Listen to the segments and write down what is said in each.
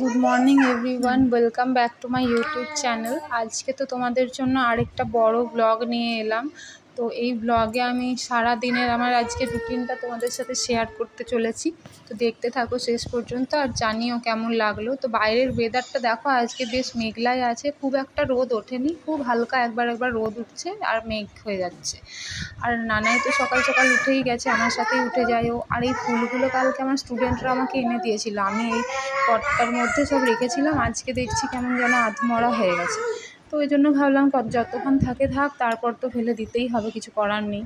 Good morning everyone welcome back to my YouTube channel আজকে তো তোমাদের জন্য আরেকটা বড় ব্লগ নিয়ে এলাম। তো এই ব্লগে আমি সারা দিনের আমার আজকে রুটিনটা তোমাদের সাথে শেয়ার করতে চলেছি। তো দেখতে থাকো শেষ পর্যন্ত আর জানিও কেমন লাগল। তো বাইরের ওয়েদারটা দেখো, আজকে বেশ মেঘলাই আছে। খুব একটা রোদ ওঠেনি, খুব হালকা একবার একবার রোদ উঠছে আর মেঘ হয়ে যাচ্ছে। আর নানাই তো সকাল সকাল উঠেই গেছে, আমার সাথেই উঠে যায় ও আর এই ফুলগুলো কালকে আমার স্টুডেন্টরা আমাকে এনে দিয়েছিল। আমি এই পটটার মধ্যে সব রেখেছিলাম, আজকে দেখছি কেমন যেন আধমরা হয়ে গেছে। তো ওই জন্য ভাবলাম যতক্ষণ থাকে থাক, তারপর তো ফেলে দিতেই হবে, কিছু করার নেই।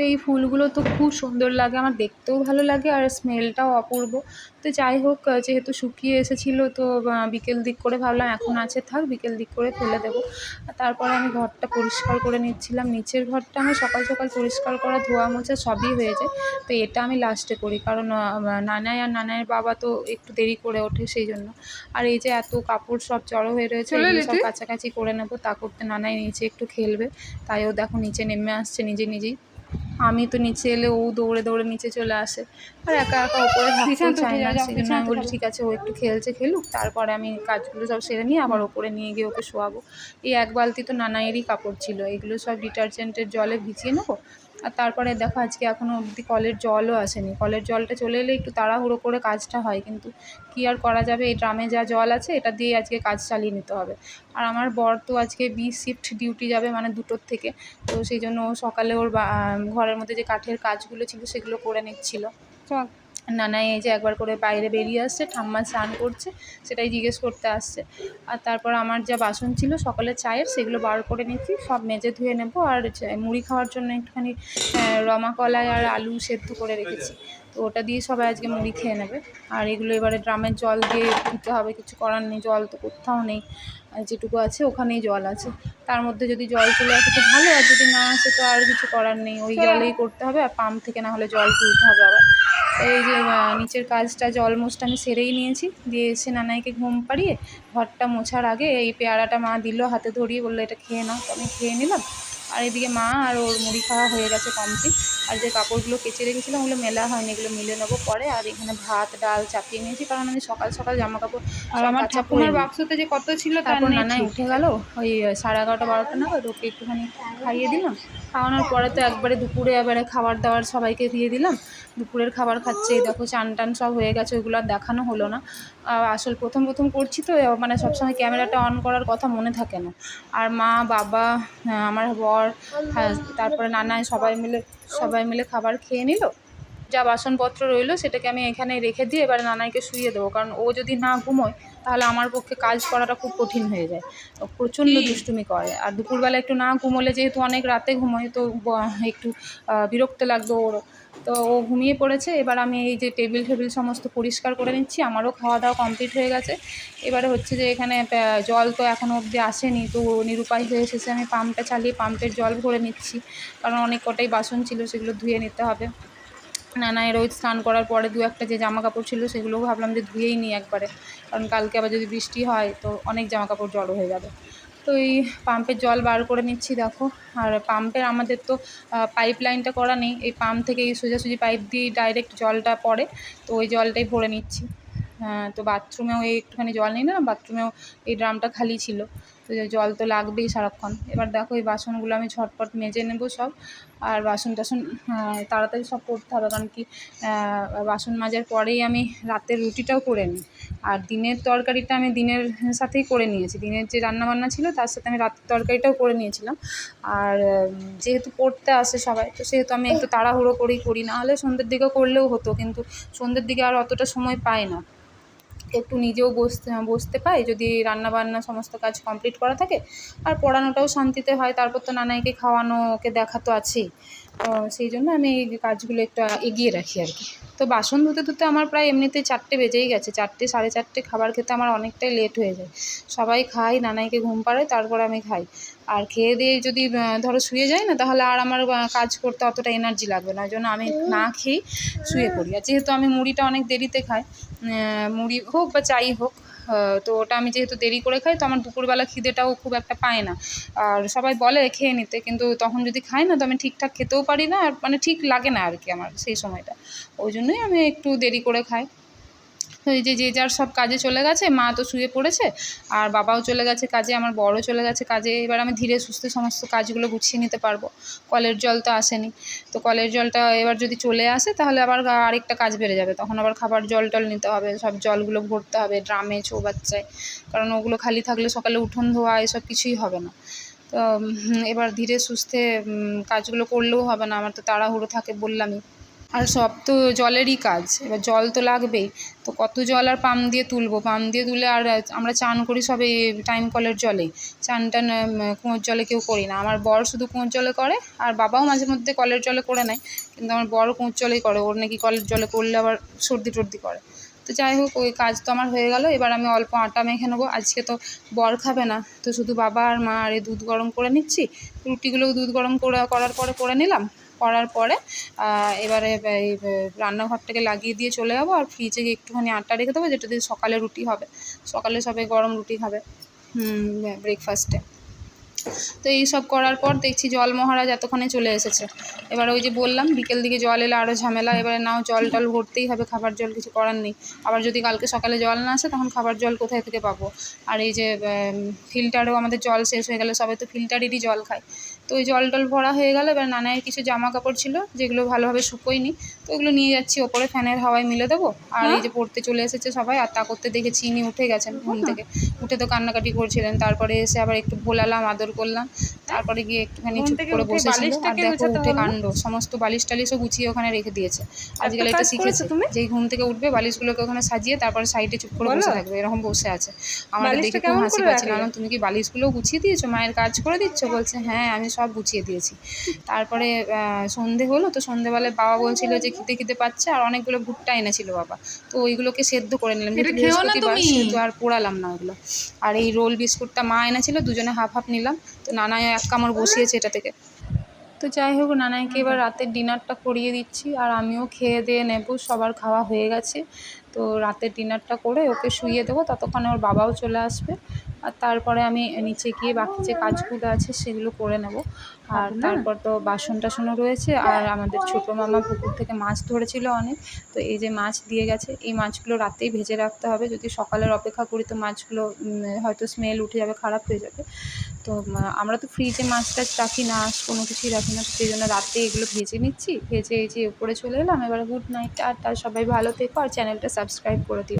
তো এই ফুলগুলো তো খুব সুন্দর লাগে আমার দেখতেও ভালো লাগে আর স্মেলটাও অপূর্ব। তো যাই হোক যেহেতু শুকিয়ে এসেছিল তো বিকেল দিক করে ভাবলাম এখন আছে থাক বিকেল দিক করে ফেলে দেবো। তারপরে আমি ঘরটা পরিষ্কার করে নিচ্ছিলাম। নিচের ঘরটা আমি সকাল সকাল পরিষ্কার করা ধোয়া মোছা সবই হয়ে যায় তো এটা আমি লাস্টে করি। কারণ নানাই আর নানাইয়ের বাবা তো একটু দেরি করে ওঠে সেই জন্য। আর এই যে এত কাপড় সব জড়ো হয়ে রয়েছে সব কাছাকাছি করে নেব। তা করতে নানাই নিচে একটু খেলবে তাই ও দেখো নিচে নেমে আসছে নিজে নিজেই। আমি তো নিচে এলে ও দৌড়ে দৌড়ে নিচে চলে আসে। আর একা একা ওপরে থাকতে চায় না। আমি বলি ঠিক আছে ও একটু খেলছে খেলুক। তারপরে আমি কাজগুলো সব সেরে নিয়ে আবার ওপরে নিয়ে গিয়ে ওকে শোয়াবো। এই এক বালতি তো নানায়েরই কাপড় ছিল। এগুলো সব ডিটারজেন্টের জলে ভিজিয়ে নেব? আর তারপরে দেখো আজকে এখনও অবধি কলের জলও আসেনি। কলের জলটা চলে এলে একটু তাড়াহুড়ো করে কাজটা হয়, কিন্তু কী আর করা যাবে? এই ড্রামে যা জল আছে, এটা দিয়ে আজকে কাজ চালিয়ে নিতে হবে। আর আমার বর তো আজকে বি শিফট ডিউটি যাবে মানে দুটোর থেকে, তো সেই জন্য সকালে ওর ঘরের মধ্যে যে কাঠের কাজগুলো ছিল সেগুলো করে নিচ্ছিল। চল। নানাই এই যে একবার করে বাইরে বেরিয়ে আসছে, ঠাম্মা স্নান করছে, সেটাই জিজ্ঞেস করতে আসছে। আর তারপর আমার যা বাসন ছিল, সকালে চায়ের, সেগুলো বার করে নিচ্ছি, সব মেজে ধুয়ে নেব। আর মুড়ি খাওয়ার জন্য একটুখানি রমা কলাই আর আলু সেদ্ধ করে রেখেছি। তো ওটা দিয়ে সবাই আজকে মুড়ি খেয়ে নেবে। আর এগুলো এবারে ড্রামের জল দিয়ে দিতে হবে, কিছু করার নেই, জল তো কোথাও নেই। যেটুকু আছে ওখানেই জল আছে। তার মধ্যে যদি জল চলে আসে তো ভালো। আর যদি না আসে তো আর কিছু করার নেই। ওই জলেই করতে হবে আর পাম্প থেকে না হলে জল তুলতে হবে আবার। এই যে নিচের কাজটা জল মোছটা আমি সেরেই নিয়েছি। দিয়ে এসে নানাইকে ঘুম পাড়িয়ে ঘরটা মোছার আগে এই পেয়ারাটা মা দিল হাতে ধরিয়ে বলল এটা খেয়ে নাও। তো আমি খেয়ে নিলাম। আর এদিকে মা আর ওর মুড়ি খাওয়া হয়ে গেছে কমপ্লিট আর যে কাপড়গুলো কেচে রেখেছিলাম ওগুলো মেলা হয়নি এগুলো মিলে নেব পরে। আর এখানে ভাত ডাল চাপিয়ে নিয়েছি কারণ আমি সকাল সকাল জামা কাপড় আর আমার ঠাকুমার বাক্সতে যে কত ছিল তারপর নানা উঠে গেল ওই সাড়ে এগারোটা বারোটা নাগাদ ওকে একটুখানি খাইয়ে দিলাম। খাওয়ানোর পরে তো একবারে দুপুরে এবারে খাবার দাবার সবাইকে দিয়ে দিলাম। দুপুরের খাবার খাচ্ছে দেখো চান টান সব হয়ে গেছে, ওইগুলো আর দেখানো হলো না। আসল প্রথম প্রথম করছি তো মানে সবসময় ক্যামেরাটা অন করার কথা মনে থাকে না। আর মা, বাবা আমার বর হ্যাঁ তারপরে নানায় সবাই মিলে সবাই মিলে খাবার খেয়ে নিল। যা বাসনপত্র রইল, সেটাকে আমি এখানে রেখে দিয়ে এবারে নানাইকে শুয়ে দেবো। কারণ ও যদি না ঘুমোয় তাহলে আমার পক্ষে কাজ করাটা খুব কঠিন হয়ে যায়। প্রচণ্ড দুষ্টুমি করে। আর দুপুরবেলা একটু না ঘুমোলে যেহেতু অনেক রাতে ঘুমোয় তো একটু বিরক্ত লাগতো ওর তো ও ঘুমিয়ে পড়েছে এবার আমি এই যে টেবিল টেবিল সমস্ত পরিষ্কার করে নিচ্ছি আমারও খাওয়া দাওয়া কমপ্লিট হয়ে গেছে। এবারে হচ্ছে যে এখানে জল তো এখনও অবধি আসেনি তো নিরুপায় হয়ে এসেছে আমি পাম্পটা চালিয়ে পাম্পের জল ভরে নিচ্ছি। কারণ অনেক কটাই বাসন ছিল সেগুলো ধুয়ে নিতে হবে। নানা রোজ স্নান করার পরে দু একটা যে জামা কাপড় ছিল সেগুলোও ভাবলাম যে ধুয়েই নিই একবারে। কারণ কালকে আবার যদি বৃষ্টি হয় তো অনেক জামা কাপড় জড়ো হয়ে যাবে। তো এই পাম্পের জল বার করে নিচ্ছি, দেখো। আর পাম্পের আমাদের তো পাইপ লাইনটা করা নেই। এই পাম্প থেকে এই সোজাসুজি পাইপ দিয়েই ডাইরেক্ট জলটা পড়ে। তো ওই জলটাই ভরে নিচ্ছি। হ্যাঁ তো বাথরুমেও এই একটুখানি জল নিই না? বাথরুমেও এই ড্রামটা খালি ছিল। তো জল তো লাগবেই সারাক্ষণ। এবার দেখো এই বাসনগুলো আমি ঝটপট মেজে নেব সব। আর বাসন টাসন তাড়াতাড়ি সব করতে হবে কারণ কি বাসন মাজার পরেই আমি রাতের রুটিটাও করে নিই। আর দিনের তরকারিটা আমি দিনের সাথেই করে নিয়েছি। দিনের যে রান্নাবান্না ছিল তার সাথে আমি রাতের তরকারিটাও করে নিয়েছিলাম। আর যেহেতু পড়তে আসে সবাই, তো সেহেতু আমি একটু তাড়াহুড়ো করেই করি। না হলে সন্ধ্যের দিকে করলেও হতো, কিন্তু সন্ধ্যের দিকে আর অতটা সময় পাই না। একটু নিজেও বসতে বসতে পাই যদি রান্না বান্না সমস্ত কাজ কমপ্লিট করা থাকে, আর পড়ানোটাও শান্তিতে হয়। তারপর তো নানাইকে খাওয়ানো, ওকে দেখা তো আছেই। সেই জন্য আমি এই কাজগুলো একটু এগিয়ে রাখি আর কি। তো বাসন ধুতে ধুতে আমার প্রায় এমনিতেই চারটে বেজেই গেছে। চারটে, সাড়ে চারটে খাবার খেতে আমার অনেকটাই লেট হয়ে যায়। সবাই খাই নানাইকে ঘুম পাড়ায়, তারপর আমি খাই। আর খেয়ে দিয়ে যদি ধরো শুয়ে যাই না, তাহলে আর আমার কাজ করতে অতটা এনার্জি লাগবে না। ওই জন্য আমি না খেয়েই শুয়ে পড়ি। আর যেহেতু আমি মুড়িটা অনেক দেরিতে খাই মুড়ি হোক বা চাই হোক তো ওটা আমি যেহেতু দেরি করে খাই, তো আমার দুপুরবেলা খিদেটাও খুব একটা পায় না। আর সবাই বলে খেয়ে নিতে, কিন্তু তখন যদি খাই না, তো আমি ঠিকঠাক খেতেও পারি না, আর মানে ঠিক লাগে না আর কি আমার সেই সময়টা। ওই জন্যই আমি একটু দেরি করে খাই। ওই যে যে যার সব কাজে চলে গেছে, মা তো শুয়ে পড়েছে, আর বাবাও চলে গেছে কাজে, আমার বড় চলে গেছে কাজে, এবার আমি ধীরে সুস্থে সমস্ত কাজগুলো গুছিয়ে নিতে পারব। কলের জল তো আসেনি। তো কলের জলটা এবার যদি চলে আসে, তাহলে আবার আরেকটা কাজ বেড়ে যাবে। তখন আবার খাবার জল টল নিতে হবে, সব জলগুলো ভরতে হবে, ড্রামে, চৌবাচ্চায়, কারণ ওগুলো খালি থাকলে সকালে উঠোন ধোয়া, এসব কিছুই হবে না। তো এবার ধীরে সুস্থে কাজগুলো করলেও হবে না, আমার তো তাড়াহুড়ো থাকে বললামই। আর সব তো জলেরই কাজ, এবার জল তো লাগবেই, তো কত জল আর পাম্প দিয়ে তুলবো? পাম্প দিয়ে তুলে আর আমরা চান করি সবে টাইম কলের জলেই, চান টান কুয়োর জলে কেউ করি না, আমার বর শুধু কুয়োর জলে করে আর বাবাও মাঝে মধ্যে কলের জলে করে নেয়, কিন্তু আমার বড় কুয়োর জলেই করে, ওর নাকি কলের জলে করলে আবার সর্দি টর্দি করে। তো যাই হোক, ওই কাজ তো আমার হয়ে গেল, এবার আমি অল্প আটা মেখে নেব, আজকে তো বর খাবে না, তো শুধু বাবা আর মা আর এই দুধ গরম করে নিচ্ছি, রুটিগুলোও দুধ গরম করে, করার পরে করে নিলাম করার পরে এবারে এই রান্নাঘরটাকে লাগিয়ে দিয়ে চলে যাব আর ফ্রিজে একটুখানি আটা রেখে দেবো, যেটা দিয়ে সকালে রুটি হবে। সকালে সবাই গরম রুটি খাবে ব্রেকফাস্টে তো এই সব করার পর দেখছি জল মহারাজ এতক্ষণে চলে এসেছে। এবার ওই যে বললাম, বিকেল দিকে জল এলে আরও ঝামেলা, এবারে নাও জল টল ভরতেই হবে, খাবার জল কিছু করার নেই। আবার যদি কালকে সকালে জল না আসে, তখন খাবার জল কোথায় থেকে পাবো? আর এই যে ফিল্টারেও আমাদের জল শেষ হয়ে গেলে সবাই তো ফিল্টারেরই জল খায়। তো ওই জল টল ভরা হয়ে গেল এবার নানায়ের কিছু জামা কাপড় ছিল যেগুলো ভালোভাবে শুকোয়নি তো ওগুলো নিয়ে যাচ্ছি ওপরে ফ্যানের হাওয়ায় মিলে দেবো আর এই যে পড়তে চলে এসেছে সবাই আর তা করতে দেখে চিনি উঠে গেছেন ঘুম থেকে। উঠে তো কান্নাকাটি করছিলেন তারপরে এসে আবার একটু ভোলালাম আদর করলাম তারপরে গিয়ে একটুখানি চুপ করে উঠে বসেছিল আর দেখো উঠে কাণ্ড সমস্ত বালিশ টালিশও গুছিয়ে ওখানে রেখে দিয়েছে। আজকাল এটা শিখেছে তুমি? যেই ঘুম থেকে উঠবে বালিশগুলোকে ওখানে সাজিয়ে তারপরে সাইডে চুপ করে বসে থাকবে এরকম বসে আছে। আমার দেখে খুব হাসি পাচ্ছে? না তুমি কি বালিশগুলো গুছিয়ে দিয়েছ? মায়ের কাজ করে দিচ্ছ? বলছে হ্যাঁ আমি সব গুছিয়ে দিয়েছি। তারপরে সন্ধে হলো তো সন্ধেবেলায় বাবা বলছিল যে খিদে খিদে পাচ্ছে আর অনেকগুলো ভুট্টা এনেছিল বাবা। তো ওইগুলোকে সেদ্ধ করে নিলাম এটা যেহেতু বৃহস্পতিবার তুমি। আর পোড়ালাম না ওগুলো আর এই রোল বিস্কুটটা মা এনেছিল দুজনে হাফ হাফ নিলাম। তো নানায় এক কামড় বসিয়েছে এটা থেকে। তো যাই হোক নানাইকে এবার রাতের ডিনারটা করিয়ে দিচ্ছি আর আমিও খেয়ে দিয়ে নেব সবার খাওয়া হয়ে গেছে। তো রাতের ডিনারটা করে ওকে শুইয়ে দেবো ততক্ষণে ওর বাবাও চলে আসবে। আর তারপরে আমি নিচে গিয়ে বাকি যে কাজগুলো আছে সেগুলো করে নেব। আর তারপর? তো বাসন টাসনও রয়েছে আর আমাদের ছোটো মামা পুকুর থেকে মাছ ধরেছিল অনেক। তো এই যে মাছ দিয়ে গেছে এই মাছগুলো রাতেই ভেজে রাখতে হবে। যদি সকালের অপেক্ষা করি তো মাছগুলো হয়তো স্মেল উঠে যাবে খারাপ হয়ে যাবে। তো আমরা তো ফ্রিজে মাছ টাছ রাখি না কোনো কিছুই রাখি না। সেই জন্য রাতে এগুলো ভেজে নিচ্ছি। ভেজে এই যে উপরে চলে এলাম এবার গুড নাইট আর তার সবাই ভালো থেকো। আর চ্যানেলটা সাবস্ক্রাইব করে দিও।